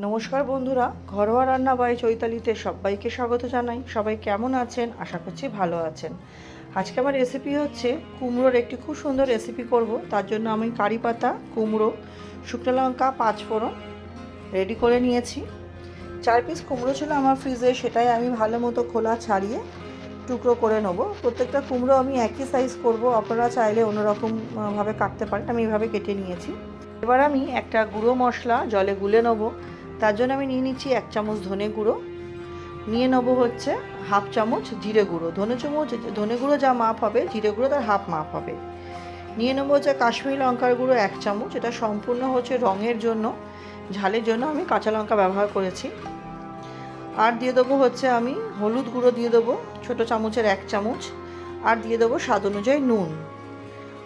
নমস্কার বন্ধুরা ঘরোয়া রান্না বাই চৈতালিতে সবাইকে স্বাগত জানাই। সবাই কেমন আছেন? আশা করছি ভালো আছেন। আজকে আমার রেসিপি হচ্ছে কুমড়োর একটি খুব সুন্দর রেসিপি করব। তার জন্য আমি কারি পাতা কুমড়ো শুকনো লঙ্কা পাঁচ ফোড়ন রেডি করে নিয়েছি। চার পিস কুমড়ো ছিল আমার ফ্রিজে সেটাই আমি ভালো মতো খোলা ছাড়িয়ে টুকরো করে নেব। প্রত্যেকটা কুমড়ো আমি একই সাইজ করব। আপনারা চাইলে অন্যরকম আহ, কাটতে পারেন। আমি এইভাবে কেটে নিয়েছি। এবার আমি একটা গুঁড়ো মশলা জলে গুলে নেব। তার জন্য আমি নিয়ে নিচ্ছি এক চামচ ধনে গুঁড়ো। নিয়ে নেব হচ্ছে হাফ চামচ জিরে গুঁড়ো। ধনে চামচ, ধনে গুঁড়ো যা মাপ হবে, জিরে গুঁড়ো তার হাফ মাপ হবে। নিয়ে নেব হচ্ছে কাশ্মীরি লঙ্কার গুঁড়ো এক চামচ। এটা সম্পূর্ণ হচ্ছে রঙের জন্য, ঝালের জন্য আমি কাঁচা লঙ্কা ব্যবহার করেছি। আর দিয়ে দেবো হচ্ছে আমি হলুদ গুঁড়ো দিয়ে দেবো, ছোটো চামচের এক চামচ। আর দিয়ে দেবো স্বাদ অনুযায়ী নুন।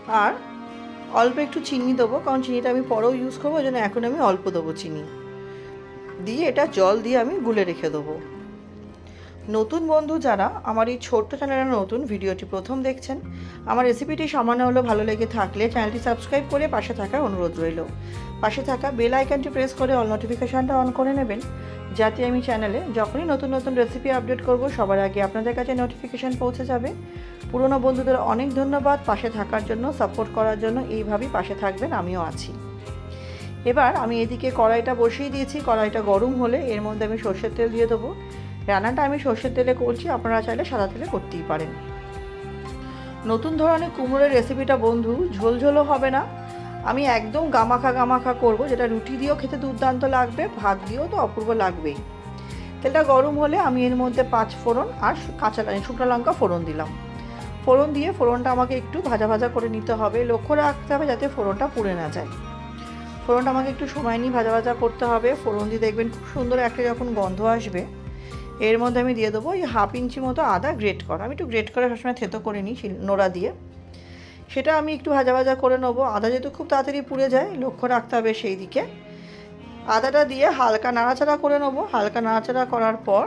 আর অল্প একটু চিনি দেবো, কারণ চিনিটা আমি পরেও ইউজ করব, ওই জন্য এখন আমি অল্প দেবো চিনি। দিয়ে এটা জল দিয়ে আমি গুলে রেখে দেবো। নতুন বন্ধু যারা আমার এই ছোট্ট চ্যানেলে নতুন ভিডিওটি প্রথম দেখছেন, আমার রেসিপিটি সামান্য হলেও ভালো লেগে থাকলে চ্যানেলটি সাবস্ক্রাইব করে পাশে থাকার অনুরোধ রইল। পাশে থাকা বেল আইকনটি প্রেস করে অল নোটিফিকেশানটা অন করে নেবেন, যাতে আমি চ্যানেলে যখনই নতুন নতুন রেসিপি আপডেট করব, সবার আগে আপনাদের কাছে নোটিফিকেশান পৌঁছে যাবে। পুরনো বন্ধুদের অনেক ধন্যবাদ পাশে থাকার জন্য সাপোর্ট করার জন্য, এইভাবেই পাশে থাকবেন, আমিও আছি। এবার আমি এদিকে কড়াইটা বসিয়ে দিয়েছি, কড়াইটা গরম হলে এর মধ্যে আমি সর্ষের তেল দিয়ে দেবো। রান্নাটা আমি সর্ষের তেলে করছি, আপনারা চাইলে সাদা তেলে করতেই পারেন। নতুন ধরনের কুমড়োর রেসিপিটা বন্ধু ঝোলঝোলও হবে না। আমি একদম গামাখা গামাখা করব, যেটা রুটি দিয়েও খেতে দুর্দান্ত লাগবে, ভাত দিয়েও তো অপূর্ব লাগবেই। তেলটা গরম হলে আমি এর মধ্যে পাঁচ ফোড়ন আর কাঁচা শুকনো লঙ্কা ফোড়ন দিলাম। ফোড়ন দিয়ে ফোড়নটা আমাকে একটু ভাজা ভাজা করে নিতে হবে। লক্ষ্য রাখতে হবে যাতে ফোড়নটা পুড়ে না যায়। ফোড়নটা আমাকে একটু সময় নিয়ে ভাজা ভাজা করতে হবে। ফোড়ন দিয়ে দেখবেন খুব সুন্দর একটা যখন গন্ধ আসবে, এর মধ্যে আমি দিয়ে দেবো এই হাফ ইঞ্চি মতো আদা গ্রেট করা। আমি একটু গ্রেট করে সবসময় থেতো করে নিই নোড়া দিয়ে। সেটা আমি একটু ভাজা ভাজা করে নেব। আদা যেহেতু খুব তাড়াতাড়ি পুড়ে যায়, লক্ষ্য রাখতে হবে সেই দিকে। আদাটা দিয়ে হালকা নাড়াচাড়া করে নেব। হালকা নাড়াচাড়া করার পর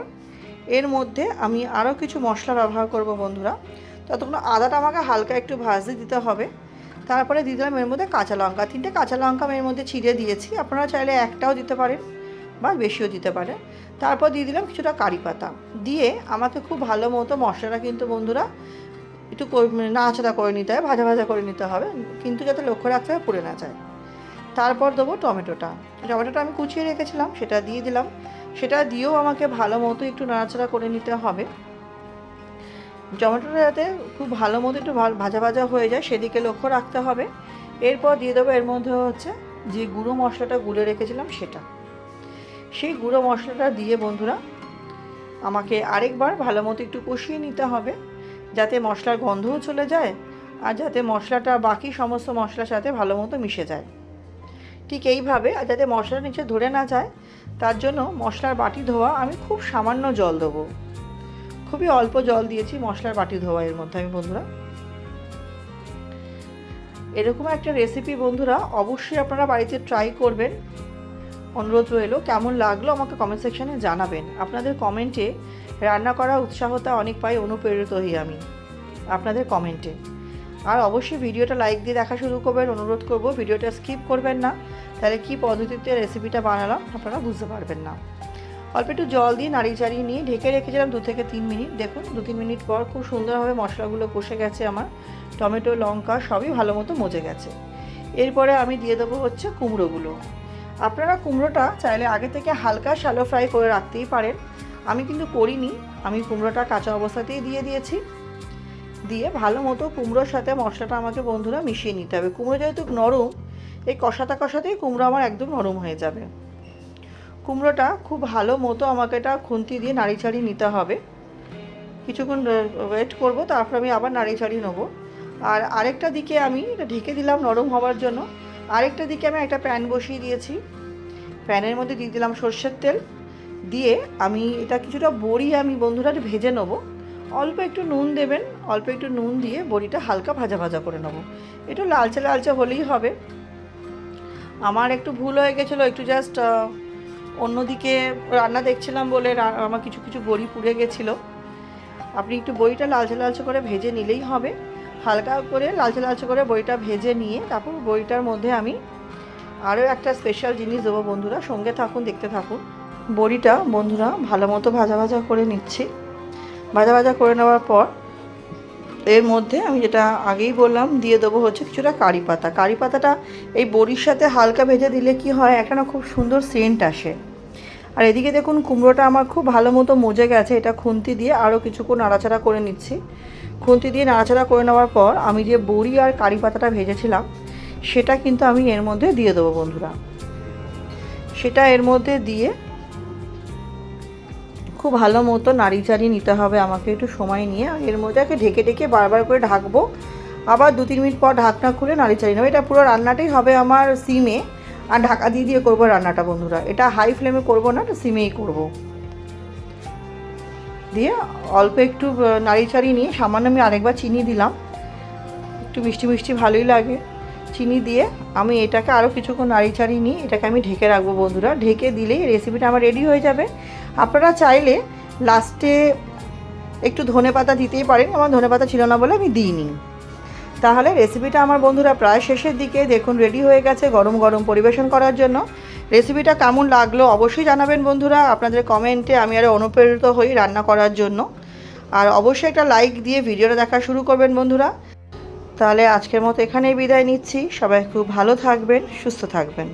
এর মধ্যে আমি আরও কিছু মশলা ব্যবহার করব বন্ধুরা। ততক্ষণ আদাটা আমাকে হালকা একটু ভাজতে দিতে হবে। তারপরে দিয়ে দিলাম এর মধ্যে কাঁচা লঙ্কা। তিনটে কাঁচা লঙ্কা আমি এর মধ্যে ছিঁড়ে দিয়েছি। আপনারা চাইলে একটাও দিতে পারেন বা বেশিও দিতে পারেন। তারপর দিয়ে দিলাম কিছুটা কারি পাতা। দিয়ে আমাকে খুব ভালো মতো মশলাটা কিন্তু বন্ধুরা একটু মানে নাড়াচাড়া করে নিতে হবে ভাজা ভাজা করে নিতে হবে, কিন্তু যাতে লক্ষ্য রাখতে হবে পুড়ে না যায়। তারপর দেবো টমেটোটা। টমেটোটা আমি কুচিয়ে রেখেছিলাম, সেটা দিয়ে দিলাম। সেটা দিয়েও আমাকে ভালো মতো একটু নাড়াচাড়া করে নিতে হবে। টমেটোটা যাতে খুব ভালো মতো একটু ভাজা ভাজা হয়ে যায়, সেদিকে লক্ষ্য রাখতে হবে। এরপর দিয়ে দেবো এর মধ্যে হচ্ছে যে গুঁড়ো মশলাটা গুলে রেখেছিলাম সেটা। সেই গুঁড়ো মশলাটা দিয়ে বন্ধুরা, আমাকে আরেকবার ভালো মতো একটু কষিয়ে নিতে হবে, যাতে মশলার গন্ধও চলে যায় আর যাতে মশলাটা বাকি সমস্ত মশলার সাথে ভালো মতো মিশে যায়। ঠিক এইভাবে, আর যাতে মশলার নিচে ধরে না যায়, তার জন্য মশলার বাটি ধোয়া আমি খুব সামান্য জল দেবো। খুবই অল্প জল দিয়েছি মশলার বাটি ধোয়া এর মধ্যে, আমি বন্ধুরা। এরকম একটা রেসিপি বন্ধুরা, অবশ্যই আপনারা বাড়িতে ট্রাই করবেন। অনুরোধ রইল, কেমন লাগল আমাকে কমেন্ট সেকশনে জানাবেন। আপনাদের কমেন্টে রান্না করা উৎসাহতা অনেক পাই, অনুপ্রেরিত হই আমি আপনাদের কমেন্টে আর অবশ্যই ভিডিওটা লাইক দিয়ে দেখা শুরু করবেন, অনুরোধ করব, ভিডিওটা স্কিপ করবেন না। তাহলে কী পদ্ধতিতে রেসিপিটা বানালাম, আপনারা বুঝতে পারবেন না। অল্প একটু জল দিয়ে নাড়িয়ে চাড়িয়ে নিয়ে ঢেকে রেখেছিলাম দু থেকে তিন মিনিট। দেখুন, দু তিন মিনিট পর খুব সুন্দরভাবে মশলাগুলো কষে গেছে আমার। টমেটো, লঙ্কা সবই ভালো মতো মজে গেছে। এরপরে আমি দিয়ে দেবো হচ্ছে কুমড়োগুলো। আপনারা কুমড়োটা চাইলে আগে থেকে হালকা শ্যালো ফ্রাই করে রাখতেই পারেন। আমি কিন্তু করিনি। আমি কুমড়োটা কাঁচা অবস্থাতেই দিয়ে দিয়েছি। দিয়ে ভালো মতো কুমড়োর সাথে মশলাটা আমাকে বন্ধুরা মিশিয়ে নিতে হবে। কুমড়ো যেহেতু নরম, এই কষাতে কষাতেই কুমড়ো আমার একদম নরম হয়ে যাবে। কুমড়োটা খুব ভালো মতো আমাকে এটা খুন্তি দিয়ে নাড়ি ছাড়িয়ে নিতে হবে। কিছুক্ষণ ওয়েট করব, তারপর আমি আবার নাড়ি ছাড়িয়ে নেব। আর আরেকটা দিকে আমি এটা ঢেকে দিলাম নরম হওয়ার জন্য। আরেকটা দিকে আমি একটা প্যান বসিয়ে দিয়েছি। প্যানের মধ্যে দিয়ে দিলাম সর্ষের তেল। দিয়ে আমি এটা কিছুটা বড়ি আমি বন্ধুরা ভেজে নেব। অল্প একটু নুন দেবেন, অল্প একটু নুন দিয়ে বড়িটা হালকা ভাজা ভাজা করে নেব। একটু লালচে লালচে হলেই হবে। আমার একটু ভুল হয়ে গেছিল, একটু জাস্ট অন্যদিকে রান্না দেখছিলাম বলে আমার কিছু কিছু বড়ি পুড়ে গেছিল। আপনি একটু বড়িটা লালচে লালচে করে ভেজে নিলেই হবে। হালকা করে লালচে লালচে করে বড়িটা ভেজে নিয়ে তারপর বড়িটার মধ্যে আমি আরও একটা স্পেশাল জিনিস দেবো বন্ধুরা, সঙ্গে থাকুন, দেখতে থাকুন। বড়িটা বন্ধুরা ভালো মতো ভাজা ভাজা করে নিচ্ছি। ভাজা ভাজা করে নেওয়ার পর এর মধ্যে আমি যেটা আগেই বললাম, দিয়ে দেবো হচ্ছে কিছুটা কারি পাতা। কারি পাতাটা এই বড়ির সাথে হালকা ভেজে দিলে কি হয়, একটা না খুব সুন্দর সেন্ট আসে। আর এদিকে দেখুন, কুমড়োটা আমার খুব ভালো মতো মজে গেছে, এটা খুন্তি দিয়ে আরও কিছুক্ষণ নাড়াচাড়া করে নিচ্ছি। খুন্তি দিয়ে নাড়াচাড়া করে নেওয়ার পর আমি যে বড়ি আর কারি পাতাটা ভেজেছিলাম, সেটা কিন্তু আমি এর মধ্যে দিয়ে দেবো বন্ধুরা। সেটা এর মধ্যে দিয়ে খুব ভালো মতো নাড়ি চাড়িয়ে নিতে হবে আমাকে একটু সময় নিয়ে। এর মধ্যে একে ঢেকে ঢেকে বারবার করে ঢাকবো। আবার দু তিন মিনিট পর ঢাকনা খুলে নাড়ি চাড়িয়ে নেব। এটা পুরো রান্নাটাই হবে আমার সিমে। আর ঢাকা দিয়ে দিয়ে করব রান্নাটা বন্ধুরা। এটা হাই ফ্লেমে করব না, এটা সিমেই করব। দিয়ে অল্প একটু নাড়ি চাড়িয়ে নিয়ে সামান্য আমি আরেকবার চিনি দিলাম। একটু মিষ্টি মিষ্টি ভালোই লাগে। চিনি দিয়ে আমি এটাকে আরও কিছুক্ষণ নাড়ি চাড়িয়ে নিই এটাকে আমি ঢেকে রাখব বন্ধুরা। ঢেকে দিলেই রেসিপিটা আমার রেডি হয়ে যাবে। আপনারা চাইলে লাস্টে একটু ধনে পাতা দিতেই পারেন, আমার ধনে পাতা ছিল না বলে আমি দিইনি। তাহলে রেসিপিটা আমার বন্ধুরা প্রায় শেষের দিকে দেখুন রেডি হয়ে গেছে গরম গরম পরিবেশন করার জন্য। রেসিপিটা কেমন লাগল অবশ্যই জানাবেন বন্ধুরা আপনাদের কমেন্টে আমি আরও অনুপ্রেরিত হই রান্না করার জন্য। আর অবশ্যই একটা লাইক দিয়ে ভিডিওটা দেখা শুরু করবেন বন্ধুরা। তাহলে আজকের মতো এখানেই বিদায় নিচ্ছি। সবাই খুব ভালো থাকবেন সুস্থ থাকবেন।